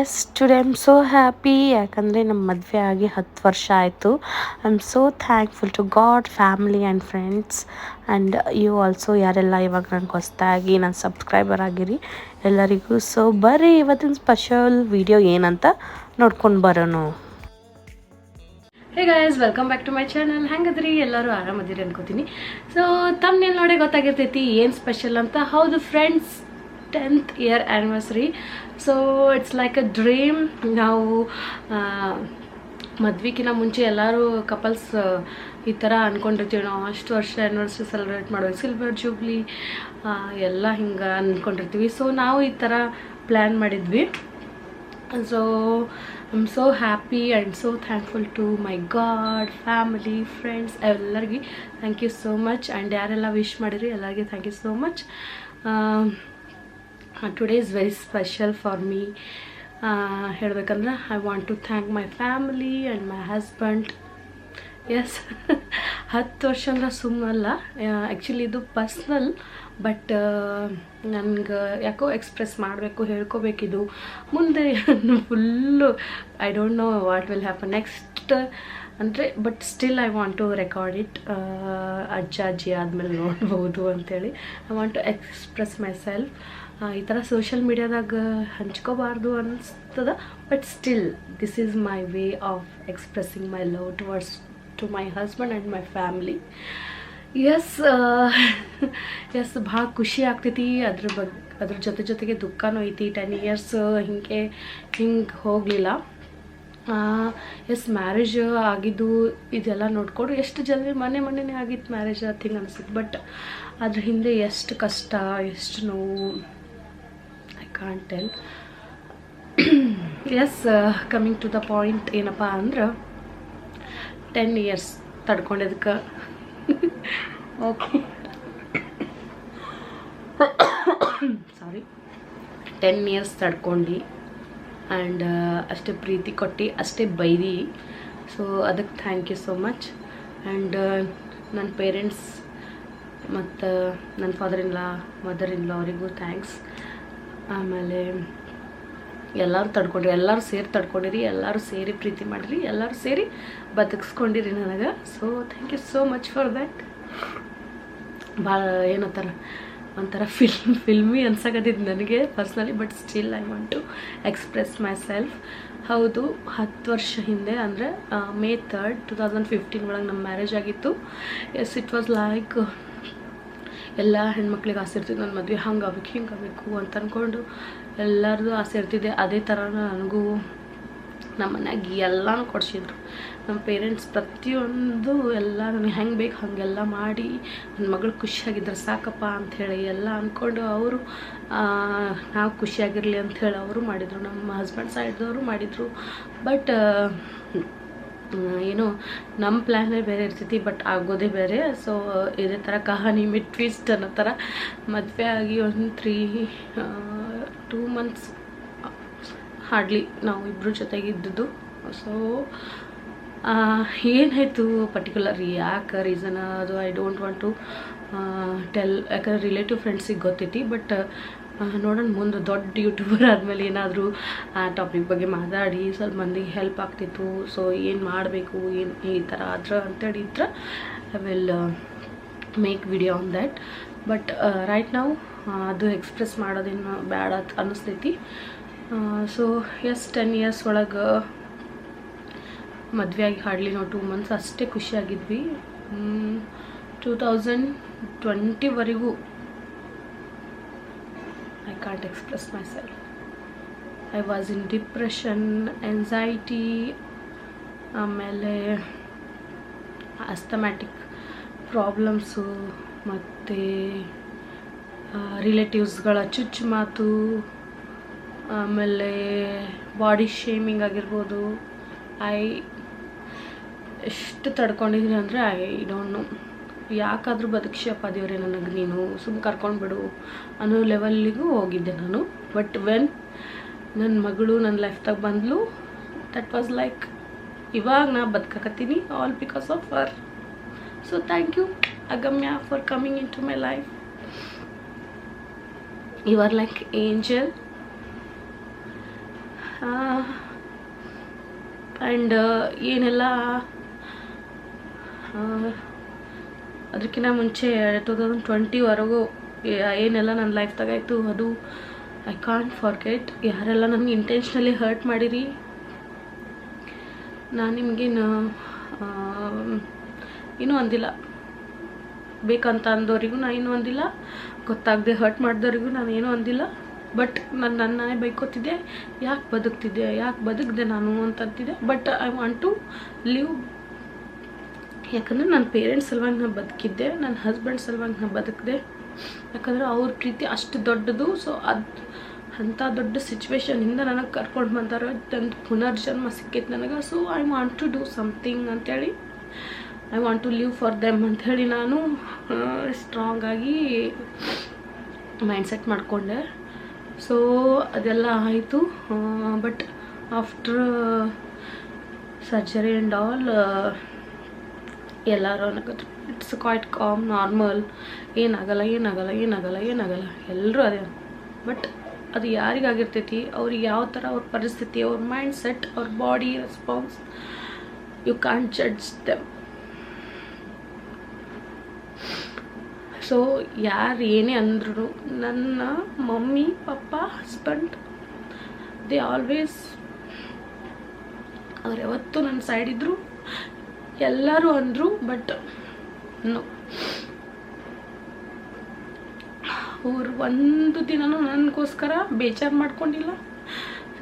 Yes today I am so happy ಯಾಕಂದರೆ ನಮ್ಮ ಮದುವೆ ಆಗಿ ಹತ್ತು ವರ್ಷ ಆಯಿತು. I am so thankful to God family and friends and you also ಯಾರೆಲ್ಲ ಇವಾಗ ನನಗೆ ಹೊಸ್ದಾಗಿ ನಾನು ಸಬ್ಸ್ಕ್ರೈಬರ್ ಆಗಿರಿ, ಎಲ್ಲರಿಗೂ ಸೊ ಬರ್ರಿ, ಇವತ್ತಿನ ಸ್ಪೆಷಲ್ ವಿಡಿಯೋ ಏನಂತ ನೋಡ್ಕೊಂಡು ಬರೋಣ. Hey guys welcome back to my channel ಹೆಂಗದ್ರಿ? ಎಲ್ಲರೂ ಆರಾಮದಿರಿ ಅನ್ಕೋತೀನಿ. ಸೊ ತಮ್ಮ ನೋಡೇ ಗೊತ್ತಾಗಿರ್ತೈತಿ, ಏನು ಸ್ಪೆಷಲ್ ಅಂತ. ಹೌದು friends tenth year anniversary so it's like a dream ನಾವು ಮದ್ವಿಕಿನ ಮುಂಚೆ ಎಲ್ಲರೂ ಕಪಲ್ಸ್ ಈ ಥರ ಅಂದ್ಕೊಂಡಿರ್ತೀವಿ ನಾವು ಅಷ್ಟು ವರ್ಷ ಆ್ಯನಿವರ್ಸರಿ ಸೆಲೆಬ್ರೇಟ್ ಮಾಡೋದು ಸಿಲ್ವರ್ ಜೂಬ್ಲಿ ಎಲ್ಲ ಹಿಂಗೆ ಅಂದ್ಕೊಂಡಿರ್ತೀವಿ ಸೊ ನಾವು ಈ ಥರ ಪ್ಲ್ಯಾನ್ ಮಾಡಿದ್ವಿ. So I am so happy and so thankful to my God family friends ಎಲ್ಲರಿಗೆ. Thank you so much and ಯಾರೆಲ್ಲ ವಿಶ್ ಮಾಡಿರಿ ಎಲ್ಲರಿಗೆ thank you so much today is very special for me ಹೇಳಬೇಕಂದ್ರೆ I want to thank my family and my husband yes ಹತ್ತು ವರ್ಷ ಅಂದ್ರೆ ಸುಮ್ಮಲ್ಲ actually ಇದು ಪರ್ಸ್ನಲ್ ಬಟ್ ನನಗೆ ಯಾಕೋ ಎಕ್ಸ್ಪ್ರೆಸ್ ಮಾಡಬೇಕು, ಹೇಳ್ಕೋಬೇಕಿದು. ಮುಂದೆ full I don't know what will happen next ಅಂದರೆ but still I want to record it ಅಜ್ಜ, ಅಜ್ಜಿ ಆದಮೇಲೆ ನೋಡ್ಬೋದು ಅಂಥೇಳಿ I want to express myself ಈ ಥರ ಸೋಷಿಯಲ್ ಮೀಡ್ಯಾದಾಗ ಹಂಚ್ಕೋಬಾರ್ದು ಅನಿಸ್ತದ but still this is my way of expressing my love towards to my husband and my family yes yes ಭಾಳ ಖುಷಿ ಆಗ್ತೈತಿ. ಅದ್ರ ಬಗ್ಗೆ ಅದ್ರ ಜೊತೆ ಜೊತೆಗೆ ದುಃಖನೂ ಐತಿ. ಟೆನ್ ಇಯರ್ಸ್ ಹಿಂಗೆ ಹಿಂಗೆ ಹೋಗಲಿಲ್ಲ. ಎಸ್ ಮ್ಯಾರೇಜ್ ಆಗಿದ್ದು ಇದೆಲ್ಲ ನೋಡಿಕೊಂಡು ಎಷ್ಟು ಜಲ್ದಿ ಮನೆ ಮನೆಯೇ ಆಗಿತ್ತು ಮ್ಯಾರೇಜ್ ಹಿಂಗೆ ಅನಿಸುತ್ತೆ. ಬಟ್ ಅದ್ರ ಹಿಂದೆ ಎಷ್ಟು ಕಷ್ಟ, ಎಷ್ಟು ನೋವು can't tell yes coming to the point ಏನಪ್ಪ ಅಂದ್ರೆ ಟೆನ್ ಇಯರ್ಸ್ ತಡ್ಕೊಂಡಿದ್ದಕ್ಕೆ. ಓಕೆ ಸಾರಿ ಟೆನ್ ಇಯರ್ಸ್ ತಡ್ಕೊಂಡು ಆ್ಯಂಡ್ ಅಷ್ಟೇ ಪ್ರೀತಿ ಕೊಟ್ಟು, ಅಷ್ಟೇ ಬೈದಿ. ಸೊ ಅದಕ್ಕೆ thank you so much and ನನ್ನ ಪೇರೆಂಟ್ಸ್ ಮತ್ತು ನನ್ನ father in law mother in ಲಾ ಅವರಿಗೂ ಥ್ಯಾಂಕ್ಸ್ ಆಮೇಲೆ ಎಲ್ಲರೂ ತಡ್ಕೊಂಡ್ರಿ, ಎಲ್ಲರೂ ಸೇರಿ ತಡ್ಕೊಂಡಿರಿ, ಎಲ್ಲರೂ ಸೇರಿ ಪ್ರೀತಿ ಮಾಡಿರಿ, ಎಲ್ಲರೂ ಸೇರಿ ಬದುಕಿಸ್ಕೊಂಡಿರಿ ನನಗೆ. So thank you so much for that ಭಾಳ ಏನಂತಾರ, ಒಂಥರ ಫಿಲ್ಮ್ ಫಿಲ್ಮಿ ಅನ್ಸಕತ್ತಿದ್ದು ನನಗೆ personally but still I want to express myself ಹೌದು, ಹತ್ತು ವರ್ಷ ಹಿಂದೆ ಅಂದರೆ May third two thousand fifteen ಒಳಗೆ ನಮ್ಮ ಮ್ಯಾರೇಜ್ ಆಗಿತ್ತು. ಎಸ್ ಇಟ್ ವಾಸ್ ಲೈಕ್ ಎಲ್ಲ ಹೆಣ್ಮಕ್ಳಿಗೆ ಆಸೆ ಇರ್ತಿದ್ದು ನನ್ನ ಮದುವೆ ಹಂಗೆ ಆಗ್ಬೇಕು, ಹಿಂಗೆ ಆಗಬೇಕು ಅಂತ ಅಂದ್ಕೊಂಡು ಎಲ್ಲರದು ಆಸೆ ಇರ್ತಿದ್ದೆ ಅದೇ ಥರ ನನಗೂ ನಮ್ಮ ಮನ್ಯಾಗ ಎಲ್ಲನೂ ಕೊಡಿಸಿದ್ರು. ನಮ್ಮ ಪೇರೆಂಟ್ಸ್ ಪ್ರತಿಯೊಂದು ಎಲ್ಲ ನನಗೆ ಹೆಂಗೆ ಬೇಕು ಹಾಗೆಲ್ಲ ಮಾಡಿ ನನ್ನ ಮಗಳು ಖುಷಿಯಾಗಿದ್ರೆ ಸಾಕಪ್ಪ ಅಂಥೇಳಿ ಎಲ್ಲ ಅಂದ್ಕೊಂಡು ಅವರು ನಾವು ಖುಷಿಯಾಗಿರಲಿ ಅಂಥೇಳಿ ಅವರು ಮಾಡಿದರು. ನಮ್ಮ ಹಸ್ಬೆಂಡ್ ಸೈಡ್ದವರು ಮಾಡಿದರು. ಬಟ್ ಏನು ನಮ್ಮ ಪ್ಲ್ಯಾನೇ ಬೇರೆ ಇರ್ತೈತಿ ಬಟ್ ಆಗೋದೇ ಬೇರೆ. ಸೊ ಇದೇ ಥರ ಕಹಾನಿ ಮಿಡ್ ಟ್ವಿಸ್ಟ್ ಅನ್ನೋ ಥರ ಮದುವೆ ಆಗಿ ಒಂದು ತ್ರೀ ಟೂ ಮಂತ್ಸ್ ಹಾರ್ಡ್ಲಿ ನಾವು ಇಬ್ಬರು ಜೊತೆಗೆ ಇದ್ದದ್ದು. ಸೊ ಏನಾಯಿತು ಪರ್ಟಿಕ್ಯುಲರ್ ಯಾಕೆ ರೀಸನ್ ಅದು I don't want to tell ಯಾಕಂದ್ರೆ ರಿಲೇಟಿವ್ ಫ್ರೆಂಡ್ಸಿಗೆ ಗೊತ್ತೈತಿ ಬಟ್ ನೋಡೋಣ ಮುಂದೆ ದೊಡ್ಡ ಯೂಟ್ಯೂಬರ್ ಆದಮೇಲೆ ಏನಾದರೂ ಆ ಟಾಪಿಕ್ ಬಗ್ಗೆ ಮಾತಾಡಿ, ಸ್ವಲ್ಪ ಮಂದಿಗೆ ಹೆಲ್ಪ್ ಆಗ್ತಿತ್ತು ಸೊ ಏನು ಮಾಡಬೇಕು, ಏನು ಈ ಥರ ಆದ್ರೆ ಅಂತೇಳಿ ಇದ್ರೆ I will make video on that but right ನಾವು ಅದು ಎಕ್ಸ್ಪ್ರೆಸ್ ಮಾಡೋದೇನು ಬ್ಯಾಡ ಅನ್ನಿಸ್ತೈತಿ ಸೊ ಎಸ್ ಟೆನ್ ಇಯರ್ಸ್ ಒಳಗೆ ಮದುವೆಯಾಗಿ ಹಾಡಲಿ ನಾವು ಟೂ ಮಂತ್ಸ್ ಅಷ್ಟೇ ಖುಷಿಯಾಗಿದ್ವಿ two thousand ಟ್ವೆಂಟಿವರೆಗೂ I can't express myself I was in depression anxiety ಆಮೇಲೆ ಅಸ್ತಮ್ಯಾಟಿಕ್ ಪ್ರಾಬ್ಲಮ್ಸು ಮತ್ತು ರಿಲೇಟಿವ್ಸ್ಗಳ ಚುಚ್ಚು ಮಾತು ಆಮೇಲೆ ಬಾಡಿ ಶೇಮಿಂಗ್ ಆಗಿರ್ಬೋದು. ಐ ಎಷ್ಟು ತಡ್ಕೊಂಡಿದ್ದೀನಿ ಅಂದರೆ ಐ ಡೋಂಟ್ ನೋ ಯಾಕಾದರೂ ಬದುಕಿಸಪ್ಪ ದೇವ್ರೆ ನನಗೆ ನೀನು ಸುಮ್ಮನೆ ಕರ್ಕೊಂಡ್ಬಿಡು ಅನ್ನೋ ಲೆವೆಲ್ಲಿಗೂ ಹೋಗಿದ್ದೆ ನಾನು. ಬಟ್ ವೆನ್ ನನ್ನ ಮಗಳು ನನ್ನ ಲೈಫ್ದಾಗ ಬಂದಳು ದಟ್ ವಾಸ್ ಲೈಕ್ ಇವಾಗ ನಾ ಬದುಕಕತ್ತೀನಿ all because of for so thank you Agamya for coming in to my life you are like angel and ಏನೆಲ್ಲ ಅದಕ್ಕಿಂತ ಮುಂಚೆ ಟೂ ತೌಸಂಡ್ ಟ್ವೆಂಟಿವರೆಗೂ ಏನೆಲ್ಲ ನನ್ನ ಲೈಫ್ದಾಗ ಆಯಿತು ಅದು ಐ ಕಾಂಟ್ ಫಾರ್ಗೆಟ್ ಯಾರೆಲ್ಲ ನನಗೆ ಇಂಟೆನ್ಷನಲಿ ಹರ್ಟ್ ಮಾಡಿರಿ, ನಾನು ನಿಮಗೇನು ಏನೂ ಅಂದಿಲ್ಲ. ಬೇಕಂತ ಅಂದವರಿಗೂ ನಾನು ಏನೂ ಅಂದಿಲ್ಲ. ಗೊತ್ತಾಗದೆ ಹರ್ಟ್ ಮಾಡಿದವರಿಗೂ ನಾನು ಏನೂ ಅಂದಿಲ್ಲ. ಬಟ್ ನಾನು ನನ್ನೇ ಬೈಕೋತಿದ್ದೆ. ಯಾಕೆ ಬದುಕ್ತಿದ್ದೆ? ಯಾಕೆ ಬದುಕಿದೆ ನಾನು ಅಂತಂತಿದ್ದೆ. But I want to live ಯಾಕಂದರೆ ನನ್ನ ಪೇರೆಂಟ್ಸ್ ಸಲುವಾಗಿ ನಾನು ಬದುಕಿದ್ದೆ, ನನ್ನ ಹಸ್ಬೆಂಡ್ ಸಲುವಾಗಿ ನಾನು ಬದುಕಿದೆ. ಯಾಕಂದರೆ ಅವ್ರ ಪ್ರೀತಿ ಅಷ್ಟು ದೊಡ್ಡದು ಸೊ ಅದು ಅಂಥ ದೊಡ್ಡ ಸಿಚುವೇಶನಿಂದ ನನಗೆ ಕರ್ಕೊಂಡು ಬಂದಾರ ಒಂದು ಪುನರ್ಜನ್ಮ ಸಿಕ್ಕಿತ್ತು ನನಗೆ. So I want to do something ಅಂಥೇಳಿ I want to live for them ಅಂಥೇಳಿ ನಾನು ಸ್ಟ್ರಾಂಗಾಗಿ ಮೈಂಡ್ಸೆಟ್ ಮಾಡಿಕೊಂಡೆ. ಸೊ ಅದೆಲ್ಲ ಆಯಿತು but after surgery and all ಎಲ್ಲರೂ ಅನ್ನಕತ್ರು. ಇಟ್ಸ್ ಕ್ವಾಯ್ಟ್ ಕಾಮ್ ನಾರ್ಮಲ್ ಏನಾಗಲ್ಲ ಏನಾಗಲ್ಲ ಏನಾಗಲ್ಲ ಏನಾಗಲ್ಲ. ಎಲ್ಲರೂ ಅದೇ. ಬಟ್ ಅದು ಯಾರಿಗಾಗಿರ್ತೈತಿ? ಅವ್ರಿಗೆ ಯಾವ ಥರ ಅವ್ರ ಪರಿಸ್ಥಿತಿ, ಅವ್ರ ಮೈಂಡ್ ಸೆಟ್ ಅವ್ರ body response you can judge them so ಯಾರು ಏನೇ ಅಂದ್ರು ನನ್ನ mummy, papa husband they always ಅವ್ರು ಯಾವತ್ತೂ ನನ್ನ ಸೈಡ್ ಇದ್ದರು ಎಲ್ಲರೂ ಅಂದರು ಬಟ್ ಅವ್ರು ಒಂದು ದಿನನೂ ನನಗೋಸ್ಕರ ಬೇಜಾರು ಮಾಡ್ಕೊಂಡಿಲ್ಲ.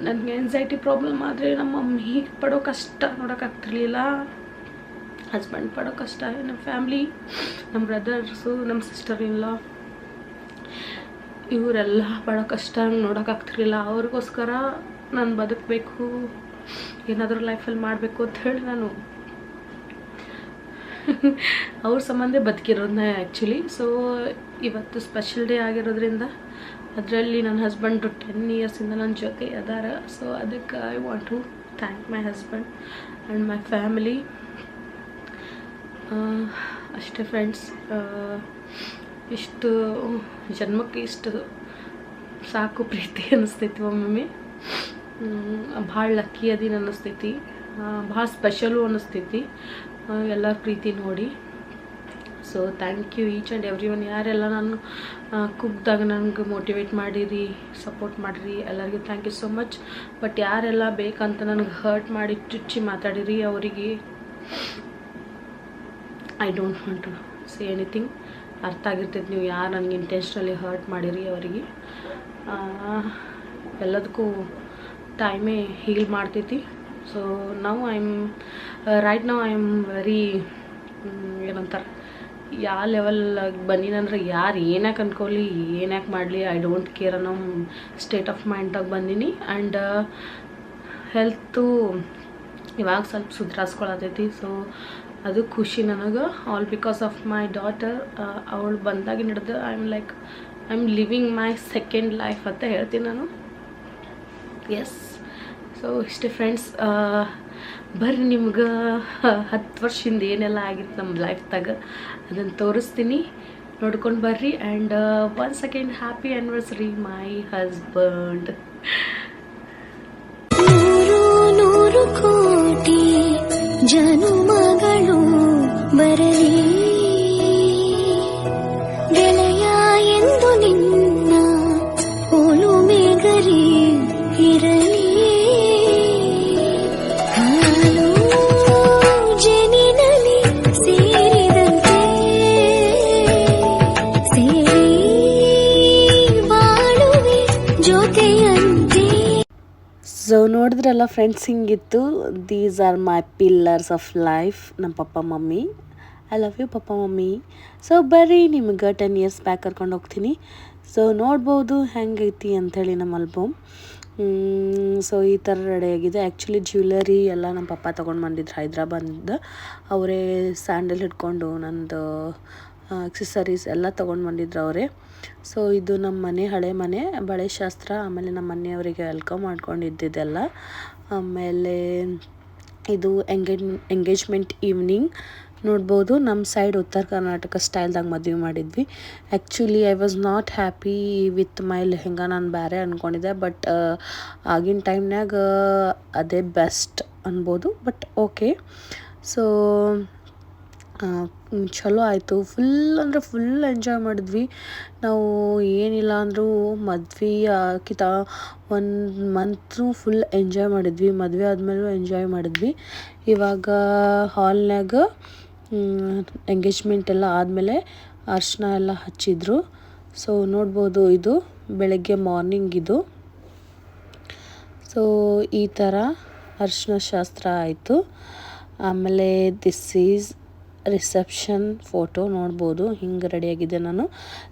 ನನಗೆ ಎನ್ಸೈಟಿ ಪ್ರಾಬ್ಲಮ್ ಆದರೆ ನಮ್ಮ ಮಮ್ಮಿ ಪಡೋ ಕಷ್ಟ ನೋಡೋಕ್ಕಾಗ್ತಿರ್ಲಿಲ್ಲ ಹಸ್ಬೆಂಡ್ ಪಡೋ ಕಷ್ಟ, ನಮ್ಮ ಫ್ಯಾಮ್ಲಿ ನಮ್ಮ ಬ್ರದರ್ಸು ನಮ್ಮ ಸಿಸ್ಟರ್ ಇಲ್ಲ ಇವರೆಲ್ಲ ಪಡೋ ಕಷ್ಟ ನೋಡೋಕ್ಕಾಗ್ತಿರ್ಲಿಲ್ಲ ಅವ್ರಿಗೋಸ್ಕರ ನಾನು ಬದುಕಬೇಕು, ಏನಾದರೂ ಲೈಫಲ್ಲಿ ಮಾಡಬೇಕು ಅಂತ ಹೇಳಿ ನಾನು ಅವ್ರ ಸಂಬಂಧ ಬದುಕಿರೋದನ್ನ ಆ್ಯಕ್ಚುಲಿ ಸೊ ಇವತ್ತು ಸ್ಪೆಷಲ್ ಡೇ ಆಗಿರೋದ್ರಿಂದ ಅದರಲ್ಲಿ ನನ್ನ ಹಸ್ಬೆಂಡು ಟೆನ್ ಇಯರ್ಸಿಂದ ನನ್ನ ಜೊತೆ ಅದಾರ. ಸೊ ಅದಕ್ಕೆ I want to thank my husband and my family ಅಷ್ಟೇ ಫ್ರೆಂಡ್ಸ್ ಇಷ್ಟು, ಜನ್ಮಕ್ಕೆ ಇಷ್ಟು ಸಾಕು ಪ್ರೀತಿ ಅನ್ನಿಸ್ತೈತಿ ಒಮ್ಮೊಮ್ಮೆ. ಭಾಳ ಲಕ್ಕಿ ಅದೀನಿ ಅನ್ನಿಸ್ತೈತಿ ಭಾಳ ಸ್ಪೆಷಲು ಅನ್ನಿಸ್ತೈತಿ ಎಲ್ಲರ ಪ್ರೀತಿ ನೋಡಿ. So thank you each and every one ಯಾರೆಲ್ಲ ನಾನು ಕುಗ್ದಾಗ ನನಗೆ ಮೋಟಿವೇಟ್ ಮಾಡಿರಿ ಸಪೋರ್ಟ್ ಮಾಡಿರಿ, ಎಲ್ಲರಿಗೂ thank you so much but ಯಾರೆಲ್ಲ ಬೇಕಂತ ನನಗೆ ಹರ್ಟ್ ಮಾಡಿ ಚುಚ್ಚಿ ಮಾತಾಡಿರಿ, ಅವರಿಗೆ I don't want to say anything ಅರ್ಥ ಆಗಿರ್ತೈತಿ ನೀವು ಯಾರು ನನಗೆ ಇಂಟೆನ್ಷನಲಿ ಹರ್ಟ್ ಮಾಡಿರಿ ಅವರಿಗೆ. ಎಲ್ಲದಕ್ಕೂ ಟೈಮೇ ಹೀಲ್ ಮಾಡ್ತೈತಿ. ಸೊ ನಾವು ಐ ಆಮ್ ರೈಟ್ ನಾವು ಐ ಆಮ್ ವೆರಿ ಏನಂತಾರೆ ಯಾವ ಲೆವೆಲ್ಲಾಗಿ ಬಂದೀನಂದ್ರೆ ಯಾರು ಏನಾಕೆ ಅಂದ್ಕೊಳ್ಳಿ ಏನ್ಯಾಕೆ ಮಾಡಲಿ ಐ ಡೋಂಟ್ ಕೇರ್ ಅನ್ನೋ ಸ್ಟೇಟ್ ಆಫ್ ಮೈಂಡಾಗ ಬಂದೀನಿ. ಆ್ಯಂಡ್ ಹೆಲ್ತು ಇವಾಗ ಸ್ವಲ್ಪ ಸುಧಾರಿಸ್ಕೊಳತೈತಿ. ಸೊ ಅದು ಖುಷಿ ನನಗೆ. All because of my daughter ಅವಳು ಬಂದಾಗ ನಡೆದು I am like I am living my second life ಅಂತ ಹೇಳ್ತೀನಿ ನಾನು. ಎಸ್ ಸೊ ಇಷ್ಟೇ ಫ್ರೆಂಡ್ಸ್ ಬರ್ರಿ ನಿಮ್ಗೆ ಹತ್ತು ವರ್ಷದಿಂದ ಏನೆಲ್ಲ ಆಗಿತ್ತು ನಮ್ಮ ಲೈಫ್ದಾಗ ಅದನ್ನು ತೋರಿಸ್ತೀನಿ. ನೋಡ್ಕೊಂಡು ಬರ್ರಿ and one second happy anniversary my husband ನೂರು ಕೋಟಿ ಜನುಮಗಳು ಬರಲಿ. ಗೆಳೆಯ ಎಂದು ನಿನ್ನ ನೋಡಿದ್ರಲ್ಲ friends ಹಿಂಗಿತ್ತು these are my pillars of life ನಮ್ಮ papa, mummy I love you papa, mummy. So ಬರ್ರಿ ನಿಮ್ಗೆ ಟೆನ್ ಇಯರ್ಸ್ ಬ್ಯಾಕ್ ಕರ್ಕೊಂಡು ಹೋಗ್ತೀನಿ. ಸೊ ನೋಡ್ಬೋದು ಹೆಂಗೈತಿ ಅಂಥೇಳಿ ನಮ್ಮ ಆಲ್ಬಮ್ ಸೊ ಈ ಥರ ರೆಡಿಯಾಗಿದೆ ಆ್ಯಕ್ಚುಲಿ ಜ್ಯುವೆಲರಿ ಎಲ್ಲ ನಮ್ಮ ಪಪ್ಪ ತೊಗೊಂಡು ಬಂದಿದ್ರು ಹೈದ್ರಾಬಾದಿಂದ ಅವರೇ ಸ್ಯಾಂಡಲ್ ಹಿಡ್ಕೊಂಡು ನಂದು ಎಕ್ಸಸರೀಸ್ ಎಲ್ಲ ತೊಗೊಂಡು ಬಂದಿದ್ರು ಅವರೇ. ಸೊ ಇದು ನಮ್ಮ ಮನೆ, ಹಳೆ ಮನೆ. ಬಳೆ ಶಾಸ್ತ್ರ ಆಮೇಲೆ ನಮ್ಮ ಮನೆಯವರಿಗೆ ವೆಲ್ಕಮ್ ಮಾಡ್ಕೊಂಡಿದ್ದಿದ್ದೆಲ್ಲ. ಆಮೇಲೆ ಇದು ಎಂಗೇಜ್ ಎಂಗೇಜ್ಮೆಂಟ್ ಈವ್ನಿಂಗ್ ನೋಡ್ಬೋದು, ನಮ್ಮ ಸೈಡ್ ಉತ್ತರ ಕರ್ನಾಟಕ ಸ್ಟೈಲ್ದಾಗ ಮದುವೆ ಮಾಡಿದ್ವಿ. Actually I was not happy with my lehenga ನಾನು ಬೇರೆ ಅಂದ್ಕೊಂಡಿದ್ದೆ ಬಟ್ ಆಗಿನ ಟೈಮ್ನಾಗ ಅದೇ ಬೆಸ್ಟ್ ಅನ್ಬೋದು ಬಟ್ ಓಕೆ ಸೊ ಚಲೋ ಆಯಿತು. ಫುಲ್ ಅಂದರೆ ಫುಲ್ ಎಂಜಾಯ್ ಮಾಡಿದ್ವಿ. ನಾವು ಏನಿಲ್ಲ ಅಂದರೂ ಮದ್ವೆ ಆಕಿತ ಒಂದು ಮಂತು ಫುಲ್ ಎಂಜಾಯ್ ಮಾಡಿದ್ವಿ. ಮದುವೆ ಆದಮೇಲೂ ಎಂಜಾಯ್ ಮಾಡಿದ್ವಿ. ಇವಾಗ ಹಾಲ್ನಾಗ ಎಂಗೇಜ್ಮೆಂಟ್ ಎಲ್ಲ ಆದಮೇಲೆ ಅರ್ಶಿನ ಎಲ್ಲ ಹಚ್ಚಿದ್ರು. ಸೊ ನೋಡ್ಬೋದು ಇದು ಬೆಳಗ್ಗೆ ಮಾರ್ನಿಂಗ್ ಇದು. ಸೊ ಈ ಥರ ಅರಿಶಿನ ಶಾಸ್ತ್ರ ಆಯಿತು. ಆಮೇಲೆ ದಿಸ್ ಈಸ್ ರಿಸೆಪ್ಷನ್ ಫೋಟೋ ನೋಡ್ಬೋದು. ಹಿಂಗೆ ರೆಡಿಯಾಗಿದ್ದೆ ನಾನು.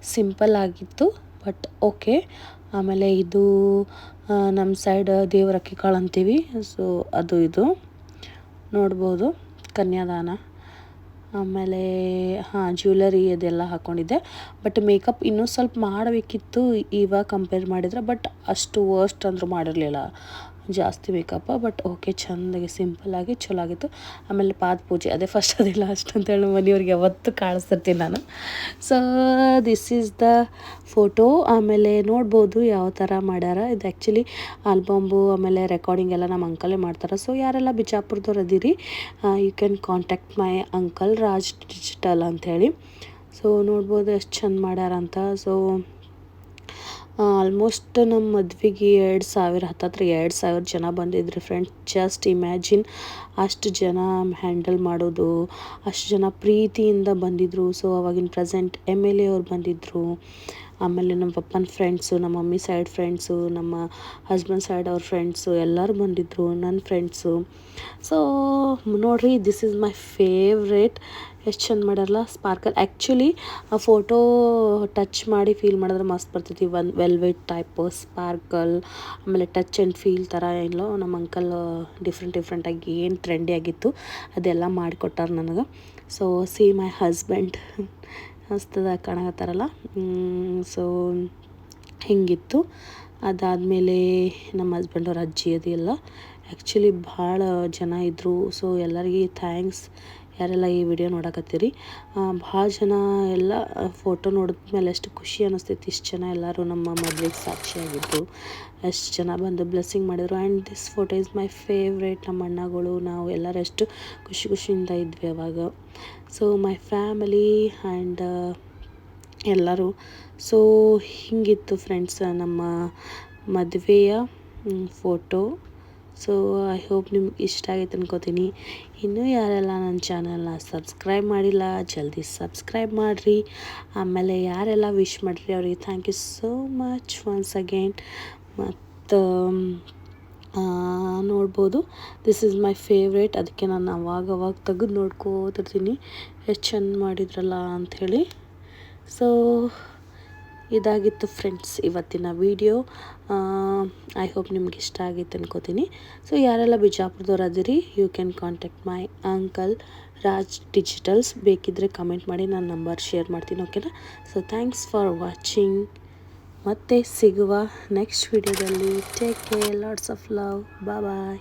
ಸಿಂಪಲ್ ಆಗಿತ್ತು ಬಟ್ ಓಕೆ ಆಮೇಲೆ ಇದು ನಮ್ಮ ಸೈಡ್ ದೇವರ ಕಾಳು ಅಂತೀವಿ. ಸೊ ಅದು ಇದು. ನೋಡ್ಬೋದು. ಕನ್ಯಾದಾನ. ಆಮೇಲೆ, ಹಾಂ ಜ್ಯುವೆಲರಿ ಅದೆಲ್ಲ ಹಾಕ್ಕೊಂಡಿದ್ದೆ ಬಟ್ ಮೇಕಪ್ ಇನ್ನೂ ಸ್ವಲ್ಪ ಮಾಡಬೇಕಿತ್ತು, ಇವಾಗ ಕಂಪೇರ್ ಮಾಡಿದರೆ ಬಟ್ ಅಷ್ಟು ವರ್ಸ್ಟ್ ಅಂದರೂ ಮಾಡಿರಲಿಲ್ಲ. ಜಾಸ್ತಿ ಬೇಕಪ್ಪ ಬಟ್ ಓಕೆ ಚೆಂದಾಗಿ ಸಿಂಪಲ್ಲಾಗಿ ಚಲೋ ಆಗಿತ್ತು. ಆಮೇಲೆ ಪಾದ ಪೂಜೆ, ಅದೇ ಫಸ್ಟ್ ಅದೇ ಲಾಸ್ಟ್ ಅಂತೇಳಿ ಮನೆಯವ್ರಿಗೆ ಯಾವತ್ತು ಕಾಣಿಸ್ತಿರ್ತೀನಿ ನಾನು. So this is the photo ಆಮೇಲೆ ನೋಡ್ಬೋದು ಯಾವ ಥರ ಮಾಡ್ಯಾರ. ಇದು ಆ್ಯಕ್ಚುಲಿ ಆಲ್ಬಂಬು ಆಮೇಲೆ ರೆಕಾರ್ಡಿಂಗ್ ಎಲ್ಲ ನಮ್ಮ ಅಂಕಲೇ ಮಾಡ್ತಾರೆ. ಸೊ ಯಾರೆಲ್ಲ ಬಿಜಾಪುರದವ್ರು ಅದೀರಿ you can contact my uncle Raj Digital ಅಂಥೇಳಿ ಸೊ ನೋಡ್ಬೋದು ಎಷ್ಟು ಚೆಂದ ಮಾಡ್ಯಾರಂತ ಸೊ ಆಲ್ಮೋಸ್ಟ್ ನಮ್ಮ ಮದ್ವೆಗೆ ಎರಡು ಸಾವಿರ, ಹತ್ತತ್ರ ಎರಡು ಸಾವಿರ ಜನ ಬಂದಿದ್ರು ಫ್ರೆಂಡ್ಸ್ ಜಸ್ಟ್ ಇಮ್ಯಾಜಿನ್ ಅಷ್ಟು ಜನ ಹ್ಯಾಂಡಲ್ ಮಾಡೋದು, ಅಷ್ಟು ಜನ ಪ್ರೀತಿಯಿಂದ ಬಂದಿದ್ದರು ಸೊ ಅವಾಗಿನ ಪ್ರೆಸೆಂಟ್ ಎಂ ಎಲ್ ಎ ಅವ್ರು ಬಂದಿದ್ದರು ಆಮೇಲೆ ನಮ್ಮ ಪಪ್ಪನ ಫ್ರೆಂಡ್ಸು ನಮ್ಮ ಮಮ್ಮಿ ಸೈಡ್ ಫ್ರೆಂಡ್ಸು ನಮ್ಮ ಹಸ್ಬೆಂಡ್ ಸೈಡ್ ಅವ್ರ ಫ್ರೆಂಡ್ಸು ಎಲ್ಲರೂ ಬಂದಿದ್ದರು ನನ್ನ ಫ್ರೆಂಡ್ಸು ಸೊ ನೋಡಿರಿ ದಿಸ್ ಈಸ್ ಮೈ ಫೇವ್ರೇಟ್ ಎಷ್ಟು ಚಂದ ಮಾಡ್ಯಾರಲ್ಲ ಸ್ಪಾರ್ಕಲ್ ಆ್ಯಕ್ಚುಲಿ ಆ ಫೋಟೋ ಟಚ್ ಮಾಡಿ ಫೀಲ್ ಮಾಡಿದ್ರೆ ಮಸ್ತ್ ಬರ್ತೈತಿ. ಒಂದು ವೆಲ್ವೆಟ್ ಟೈಪ್ ಸ್ಪಾರ್ಕಲ್ ಆಮೇಲೆ ಟಚ್ ಆ್ಯಂಡ್ ಫೀಲ್ ಥರ ಎಲ್ಲೋ ನಮ್ಮ ಅಂಕಲ್ ಡಿಫ್ರೆಂಟ್ ಡಿಫ್ರೆಂಟಾಗಿ ಏನು ಟ್ರೆಂಡಿ ಆಗಿತ್ತು, ಅದೆಲ್ಲ ಮಾಡಿಕೊಟ್ಟಾರ ನನಗೆ. ಸೊ ಸಿ ಮೈ ಹಸ್ಬೆಂಡ್ ಮಸ್ತದ ಕಾಣಕತ್ತಾರಲ್ಲ. ಸೊ ಹಿಂಗಿತ್ತು. ಅದಾದಮೇಲೆ ನಮ್ಮ ಹಸ್ಬೆಂಡ್ ಅವ್ರ ಅಜ್ಜಿ ಅದೆಲ್ಲ ಆ್ಯಕ್ಚುಲಿ ಭಾಳ ಜನ ಇದ್ದರು ಸೊ ಎಲ್ಲರಿಗೆ ಥ್ಯಾಂಕ್ಸ್ ಯಾರೆಲ್ಲ ಈ ವಿಡಿಯೋ ನೋಡಕತ್ತೀರಿ ಭಾಳ ಜನ ಎಲ್ಲ ಫೋಟೋ ನೋಡಿದ ಮೇಲೆ ಎಷ್ಟು ಖುಷಿ ಅನ್ನಿಸ್ತೈತಿ ಇಷ್ಟು ಜನ ಎಲ್ಲರೂ ನಮ್ಮ ಮದುವೆಗೆ ಸಾಕ್ಷಿಯಾಗಿದ್ದು ಎಷ್ಟು ಜನ ಬಂದು ಬ್ಲೆಸ್ಸಿಂಗ್ ಮಾಡಿದರು. And this photo is my favourite ನಮ್ಮ ಅಣ್ಣಗಳು, ನಾವು ಎಲ್ಲರೂ ಎಷ್ಟು ಖುಷಿ ಖುಷಿಯಿಂದ ಇದ್ವಿ ಅವಾಗ. ಸೊ ಮೈ ಫ್ಯಾಮಿಲಿ ಆ್ಯಂಡ್ ಎಲ್ಲರೂ ಸೊ ಹಿಂಗಿತ್ತು ಫ್ರೆಂಡ್ಸ್ ನಮ್ಮ ಮದುವೆಯ ಫೋಟೋ ಸೊ ಐ ಹೋಪ್ ನಿಮ್ಗೆ ಇಷ್ಟ ಆಗೈತೆ ಅನ್ಕೋತೀನಿ. ಇನ್ನೂ ಯಾರೆಲ್ಲ ನನ್ನ ಚಾನಲ್ನ ಸಬ್ಸ್ಕ್ರೈಬ್ ಮಾಡಿಲ್ಲ, ಜಲ್ದಿ ಸಬ್ಸ್ಕ್ರೈಬ್ ಮಾಡಿರಿ. ಆಮೇಲೆ ಯಾರೆಲ್ಲ ವಿಶ್ ಮಾಡಿರಿ ಅವ್ರಿಗೆ thank you so much once again ಮತ್ತು ನೋಡ್ಬೋದು. ದಿಸ್ ಇಸ್ ಮೈ ಫೇವ್ರೇಟ್ ಅದಕ್ಕೆ ನಾನು ಅವಾಗ ಅವಾಗ ತೆಗೆದು ನೋಡ್ಕೋತಿರ್ತೀನಿ. ಎಷ್ಟು ಚೆಂದ ಮಾಡಿದ್ರಲ್ಲ ಅಂಥೇಳಿ. ಸೊ ಇದಾಗಿತ್ತು ಫ್ರೆಂಡ್ಸ್ ಇವತ್ತಿನ ವಿಡಿಯೋ. ಐ ಹೋಪ್ ನಿಮ್ಗೆ ಇಷ್ಟ ಆಗಿತ್ತು ಅನ್ಕೋತೀನಿ. ಸೊ ಯಾರೆಲ್ಲ ಬಿಜಾಪುರದವ್ರು ಅದಿರಿ you can contact my uncle Raj Digitals ಬೇಕಿದ್ದರೆ ಕಮೆಂಟ್ ಮಾಡಿ, ನಾನು ನಂಬರ್ ಶೇರ್ ಮಾಡ್ತೀನಿ ಓಕೆನಾ ಸೊ ಥ್ಯಾಂಕ್ಸ್ ಫಾರ್ ವಾಚಿಂಗ್ ಮತ್ತೆ ಸಿಗುವ ನೆಕ್ಸ್ಟ್ ವಿಡಿಯೋದಲ್ಲಿ take care lots of love bye